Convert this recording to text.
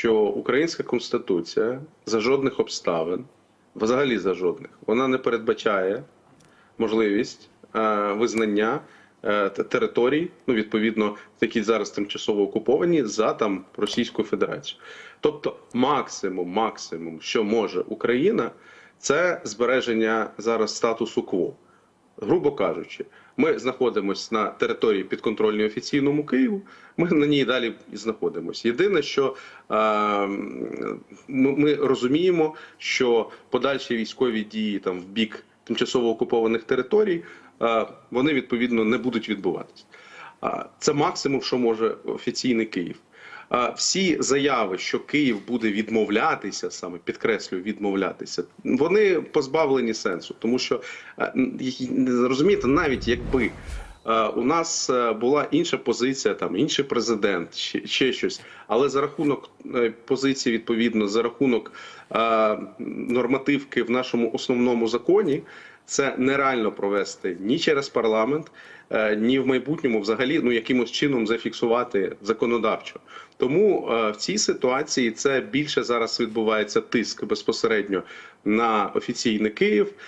що українська конституція за жодних обставин, взагалі за жодних, вона не передбачає можливість е, визнання е, територій, ну відповідно, які зараз тимчасово окуповані, за там Російську Федерацію. Тобто, максимум, максимум, що може Україна, це збереження зараз статусу кво. Грубо кажучи, ми знаходимося на території підконтрольній офіційному Києву. Ми на ній далі і знаходимося. Єдине, що е, ми, розуміємо, що подальші військові дії там в бік тимчасово окупованих територій, е, вони відповідно не будуть відбуватися. Це максимум, що може офіційний Київ. Всі заяви, що Київ буде відмовлятися, саме підкреслюю, відмовлятися, вони позбавлені сенсу, тому що розумієте, навіть якби у нас е, була інша позиція, там інший президент, ще, щось, але за рахунок е, позиції, відповідно, за рахунок е, нормативки в нашому основному законі, це нереально провести ні через парламент, е, ні в майбутньому, взагалі, ну якимось чином зафіксувати законодавчо. Тому е, в цій ситуації це більше зараз відбувається тиск безпосередньо на офіційний Київ.